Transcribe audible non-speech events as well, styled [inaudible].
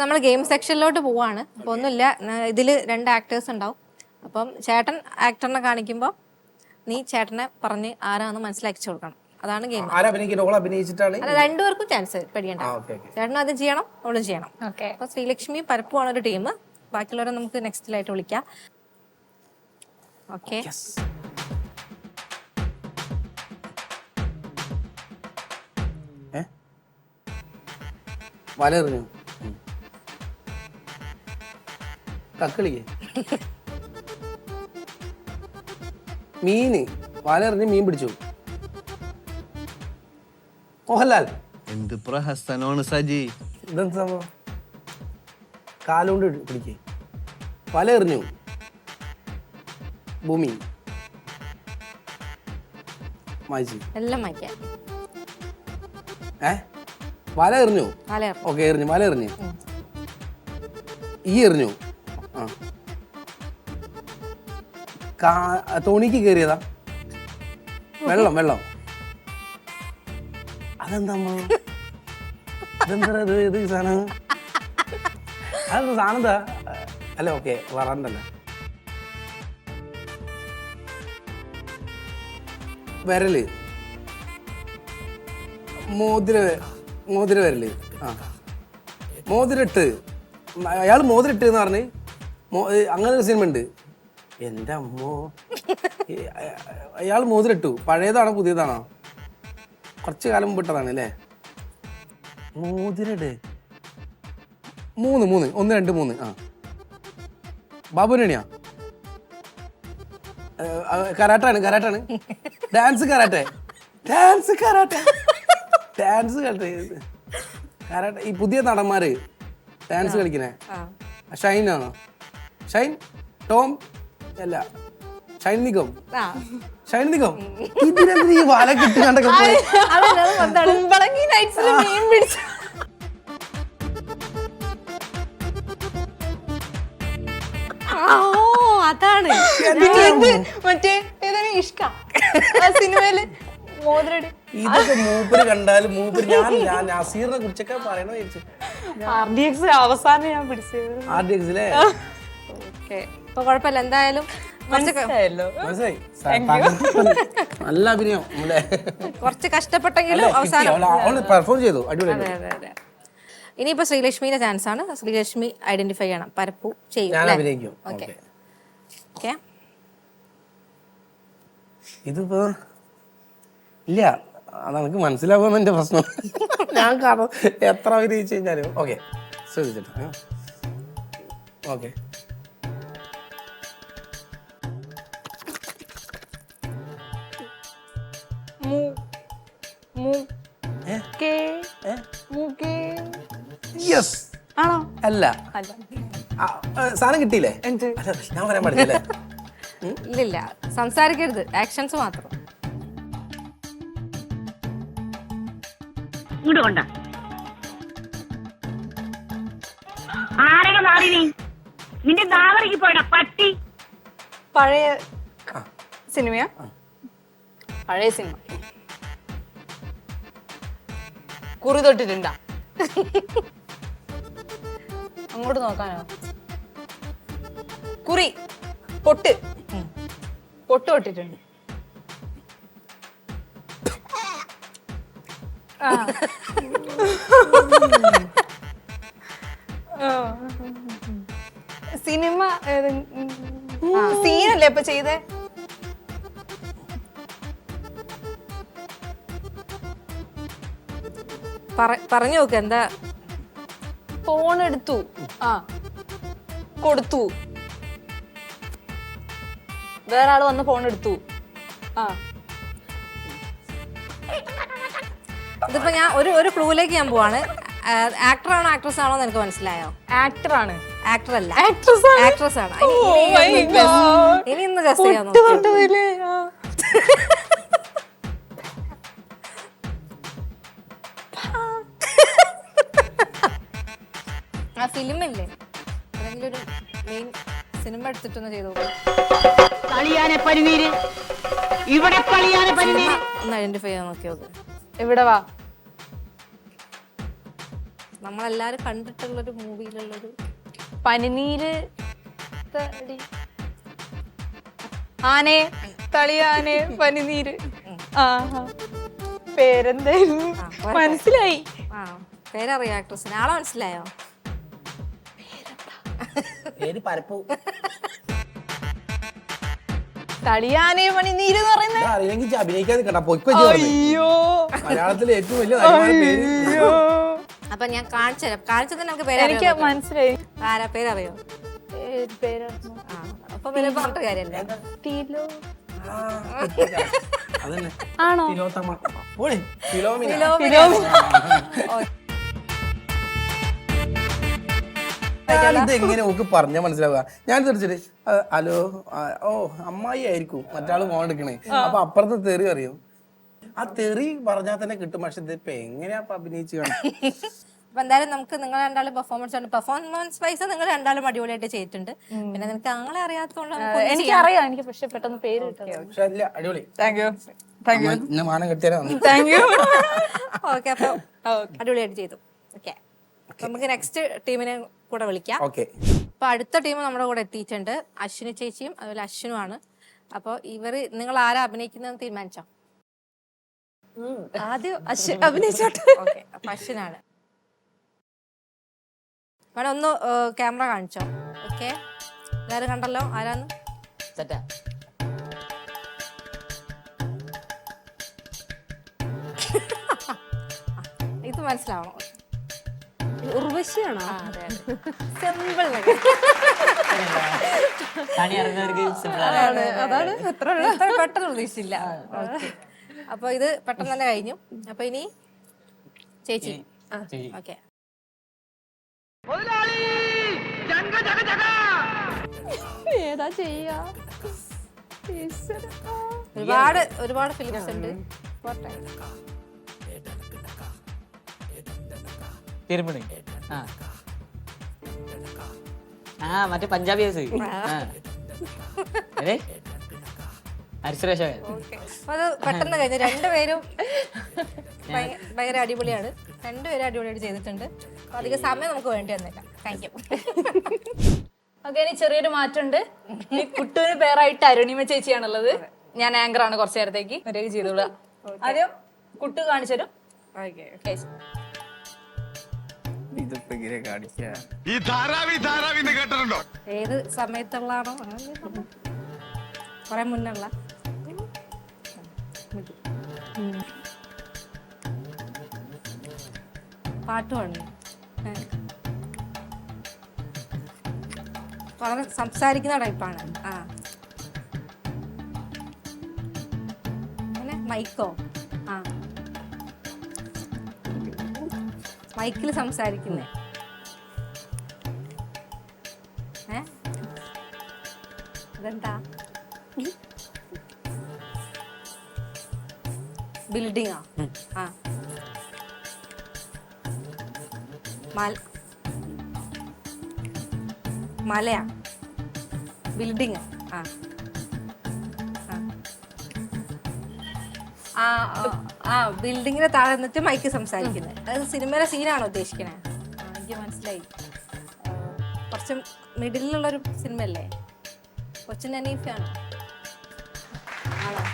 നമ്മൾ ഗെയിം സെക്ഷനിലോട്ട് പോവാണ്. അപ്പോൾ ഒന്നുമില്ല. ഇതിൽ രണ്ട് ആക്ടേഴ്സ് ഉണ്ടാവും. അപ്പം ചേട്ടൻ ആക്ടറിനെ കാണിക്കുമ്പോൾ നീ ചേട്ടനെ പറഞ്ഞ് ആരാന്ന് മനസ്സിലാക്കി കൊടുക്കണം. അതാണ് ഗെയിം അല്ല രണ്ടുപേർക്കും ചാൻസ് പേടിയണ്ട. ചേട്ടനും അത് ചെയ്യണം അവളും ചെയ്യണം. അപ്പോൾ അപ്പൊ ശ്രീലക്ഷ്മി പരപ്പുമാണ് ഒരു ടീം ബാക്കിയുള്ളവരെ നമുക്ക് നെക്സ്റ്റിലായിട്ട് വിളിക്കാം. ഓക്കെ വല എറിഞ്ഞു? കക്കളിക്ക് മീന് വല എറിഞ്ഞ് മീൻ പിടിച്ചു. മോഹൻലാൽ. എന്ത് പ്രഹസനമാണ് സജി. ഇതെന്ത് സംഭവം? കാലുകൊണ്ട് പിടിക്കേ. വല എറിഞ്ഞു. ഭൂമി. മാജി എല്ലാം ഏ? വല എറിഞ്ഞു? നാളെ ഓക്കെ എറിഞ്ഞു. വല എറിഞ്ഞു. ഈ എറിഞ്ഞു. തോണിക്ക് കയറിയതാ വെള്ളം വെള്ളം. അതെന്താ? ഇതെന്താ ഇത്? സാധനം? അതെന്താ സാധനം എന്താ അല്ല ഓക്കെ വറണ്ടല്ല വിരൽ. മോതിര മോതിര വിരൽ. ആ. മോതിരിട്ട്. അയാൾ മോതിരിട്ട് എന്ന് പറഞ്ഞ്? അങ്ങനെ ഒരു സിനിമ ഉണ്ട് എന്റെ അമ്മോ അയാൾ മോതിരിട്ടു. പഴയതാണോ പുതിയതാണോ? കുറച്ച് കാലം മുമ്പ് ഇട്ടതാണ് അല്ലേ? മോതിരട്. മൂന്ന് മൂന്ന്. ഒന്ന് രണ്ട് മൂന്ന്. ആ. ബാബുരണിയാ കരാട്ടാണ് കരാട്ടാണ്. Dance karate. Dance karate. Dance കളിട്ടെ karate. ഈ പുതിയ നടന്മാര് ഡാൻസ് കളിക്കണേ. ഷൈനാണോ? ഷൈൻ ടോം അല്ല ഷൈൻ നിഗം ഷൈൻ നിഗം ഇതിനെന്തിനാ ഈ വല പിടിച്ച ഓ അതാണ്. മറ്റേ ഏതാണ് ഇഷ്ക? ആ സിനിമയിൽ മോതിരടി. ഇതൊക്കെ മൂപ്പര് കണ്ടാൽ മൂപ്പര് ഞാൻ ഞാൻ നസീറിനെ കുറിച്ചൊക്കെ പറയണ അവസാനം ഞാൻ പിടിച്ചത്. ആർ ഡി എക്സിലെ ഓക്കെ. ഇപ്പൊ കുഴപ്പമില്ല എന്തായാലും കുറച്ച് ക- മനസ്സിലായല്ലോ. മനസ്സിലായി. നല്ല അഭിനയം കുറച്ച് കഷ്ടപ്പെട്ടെങ്കിലും അവസാനം അവൾ പെർഫോം ചെയ്തു. അടിപൊളി അതെ അതെ അതെ. ഇനിയിപ്പോ ശ്രീലക്ഷ്മിയുടെ ചാൻസ് ആണ്. ശ്രീലക്ഷ്മി ഐഡന്റിഫൈ ചെയ്യണം. പരപ്പു ചെയ്യും ഞാൻ അല്ലേ? അഭിനയിക്കും. ഓക്കെ. ഓക്കെ. ഓക്കെ. ഇതിപ്പോ ഇല്ല. നമുക്ക് മനസ്സിലാവുന്ന എന്റെ പ്രശ്നം. ഞാൻ കാരണം എത്ര അഭിനയിച്ചു കഴിഞ്ഞാലും. ഓക്കെ. ശ്രദ്ധിച്ചിട്ട്. ഓക്കെ. അല്ല. ആ, ആ, സാധനം കിട്ടിയില്ലേ? എന്ത്? അല്ല ഞാൻ പറയാൻ പാടില്ലേ [laughs] ഇല്ലില്ല. സംസാരിക്കരുത്. ആക്ഷൻസ് മാത്രം. ഇങ്ങോട്ട് കൊണ്ട. ആരൊക്കെ മാറി നീ? നിന്റെ താവറയ്ക്ക് പോയടാ പട്ടി. പഴയ സിനിമയാ? പഴയ സിനിമ. കുറി തൊട്ടിട്ടുണ്ടാ? [laughs] അങ്ങോട്ട് നോക്കാനോ? കുറി. പൊട്ട്. പൊട്ട് പൊട്ടിട്ടുണ്ട്. സിനിമ സീനല്ലേ ഇപ്പൊ ചെയ്തേ? പറഞ്ഞു നോക്ക് എന്താ ഫോൺ എടുത്തു ആ. കൊടുത്തു. വേറെ ആൾ വന്ന് ഫോൺ എടുത്തു ആ. ഇതിപ്പോ ഞാൻ ഒരു ഒരു ഫ്ലൂലേക്ക് ഞാൻ പോവാണ്. ആക്ടർ ആണോ ആക്ട്രസ് ആണോ എനിക്ക് മനസ്സിലായോ? ആക്ടർ ആണ് ആക്ടർ അല്ല ആക്ട്രസ് ആണ്? ആക്ട്രസ് ആണ് ഇനി- ഇന്ന് ഗസ്റ്റ് ചെയ്യാൻ ആ. ഫിലിം ഇല്ലേ ഏതെങ്കിലും ഒരു മെയിൻ സിനിമ എടുത്തിട്ടൊന്ന് ചെയ്തു ഒന്ന് ഐഡന്റിഫൈ ചെയ്യാൻ നോക്കി നോക്ക്. ഇവിടെ വാ. നമ്മളെല്ലാരും കണ്ടിട്ടുള്ളൊരു മൂവിയിലുള്ളൊരു പനിനീര് തടി. ആനെ തളിയാനെ പനിനീര്. ആ ആ. പേരെന്തായിരുന്നു മനസ്സിലായി. ആ പേരറിയാം ആക്ട്രസിന് ആളെ മനസ്സിലായോ? പേര് പരപ്പു? തളിയാനെ പനിനീര് എന്ന് പറയുന്നത് അറിയില്ലെങ്കിൽ ഇജ്ജ് അഭിനയിക്കാതെ കേട്ടാ പൊയ്ക്കോ ഇജ്ജ് പറഞ്ഞെ. അയ്യോ. മലയാളത്തിലെ ഏറ്റവും വലിയ അയ്യോ. അപ്പൊ ഞാൻ കാണിച്ചു തരാം. കാണിച്ചത് നമുക്ക് എനിക്ക് മനസ്സിലായി. ആരാ? പേരറിയോ? അപ്പൊ പേര് പറഞ്ഞിട്ട് കാര്യല്ലേ ആണോ? ഫിലോമിന ഇത് എങ്ങനെ ഓക്ക് പറഞ്ഞാൽ മനസ്സിലാവുക? ഞാൻ തിരിച്ചിട്ട് ഹലോ ഓ അമ്മായി ആയിരിക്കും. മറ്റാൾ ഫോൺ എടുക്കണേ. അപ്പൊ അപ്പുറത്തെ തെറി അറിയും? ആ തെറി പറഞ്ഞാൽ തന്നെ കിട്ടും. പക്ഷെ ഇതിപ്പോ എങ്ങനെയാ അഭിനയിച്ചു കാണാം അപ്പൊ എന്തായാലും നമുക്ക് നിങ്ങൾ രണ്ടാളും പെർഫോമൻസ് ഉണ്ട് പെർഫോമൻസ് വൈസ് നിങ്ങൾ രണ്ടാളും അടിപൊളിയായിട്ട് ചെയ്തിട്ടുണ്ട്. പിന്നെ നിനക്ക് ആങ്ങളെ അറിയാത്തതുകൊണ്ട് നമുക്കൊന്നും എനിക്ക് അറിയാം. എനിക്ക് പക്ഷെ പെട്ടെന്ന് പേര് കിട്ടും പക്ഷെ അല്ല അടിപൊളി. താങ്ക് യു താങ്ക് യു ഇന്ന മാനം കെട്ടിയാലോ താങ്ക് യു ഓക്കെ അപ്പൊ അടിപൊളിയായിട്ട് ചെയ്തു. ഓക്കെ നമുക്ക് നെക്സ്റ്റ് ടീമിനെ കൂടെ വിളിക്കാം. ഓക്കെ. അപ്പൊ അടുത്ത ടീം നമ്മുടെ കൂടെ എത്തിയിട്ടുണ്ട്. അശ്വിനി ചേച്ചിയും അതുപോലെ അശ്വിനുമാണ്. അപ്പോൾ ഇവർ നിങ്ങൾ ആരാ അഭിനയിക്കുന്നതെന്ന് തീരുമാനിച്ചോ? ആദ്യം അഭിനയിച്ചോട്ടെ. ഓക്കെ അപ്പൊ അശ്വിനാണ്. വേണം ഒന്ന് ക്യാമറ കാണിച്ചോ? ഓക്കെ. എല്ലാവരും കണ്ടല്ലോ? ആരാന്ന്? സെറ്റാ. ഇത് മനസ്സിലാവണം. ഉർവശിയാണോ? ആ സിമ്പിൾ കണി അറിഞ്ഞവർക്ക് സിമ്പിൾ അതാണ്. എത്ര പെട്ടെന്ന് പ്രതീക്ഷിച്ചില്ല ഓക്കെ. അപ്പൊ ഇത് പെട്ടെന്ന് തന്നെ കഴിഞ്ഞു. അപ്പൊ ഇനി ചേച്ചി. ഓക്കെ ഏതാ ചെയ്യാ? ഒരുപാട് ഒരുപാട് ഫിലിംസ് ഉണ്ട്. പോട്ടെ. തിരുമണി ആ. ആ മറ്റേ പഞ്ചാബി ഹൗസ്. ആ. അതെ ഹരിശ്രേഷകൻ അപ്പൊ അത് പെട്ടെന്ന് കഴിഞ്ഞു രണ്ടുപേരും ഭയ- ഭയങ്കര അടിപൊളിയാണ്. രണ്ടുപേരും അടിപൊളിയായിട്ട് ചെയ്തിട്ടുണ്ട്. അധികം സമയം നമുക്ക് വേണ്ടി വന്നില്ല. താങ്ക് യു ഓക്കെ ഇനി ചെറിയൊരു മാറ്റമുണ്ട്. ഈ കുട്ടുവിന് പേരായിട്ട് അരുണിമ ചേച്ചിയാണുള്ളത്. ഞാൻ ആങ്കർ ആണ് കുറച്ചു നേരത്തേക്ക്. മര്യാദ ചെയ്തോളാം. ആദ്യം കുട്ടു കാണിച്ചു തരും. ഇതിപ്പോ ഇങ്ങനെ കാണിക്കാ. ഈ ധാരാവി ധാരാവി എന്ന് കേട്ടിട്ടുണ്ടോ? ഏത് സമയത്തുള്ളതാണോ? കുറെ മുന്നുള്ള. പാട്ടുമാണ്. വളരെ സംസാരിക്കുന്ന ടൈപ്പാണ്. ആ. മൈക്കോ. മൈക്കിൽ സംസാരിക്കുന്നേ. ഏ? ഇതെന്താ? ബിൽഡിംഗാ ആ. മല മലയാ. ബിൽഡിംഗ് ആ ആ. ആ ബിൽഡിങ്ങിന്റെ താഴെ നിന്നിട്ട് മൈക്ക് സംസാരിക്കുന്നത് അതായത് സിനിമയിലെ സീനാണോ ഉദ്ദേശിക്കണേ? എനിക്ക് മനസ്സിലായി. കുറച്ച് മിഡിലുള്ളൊരു സിനിമയല്ലേ? കൊച്ചിൻ അനീഫാണോ. ആണോ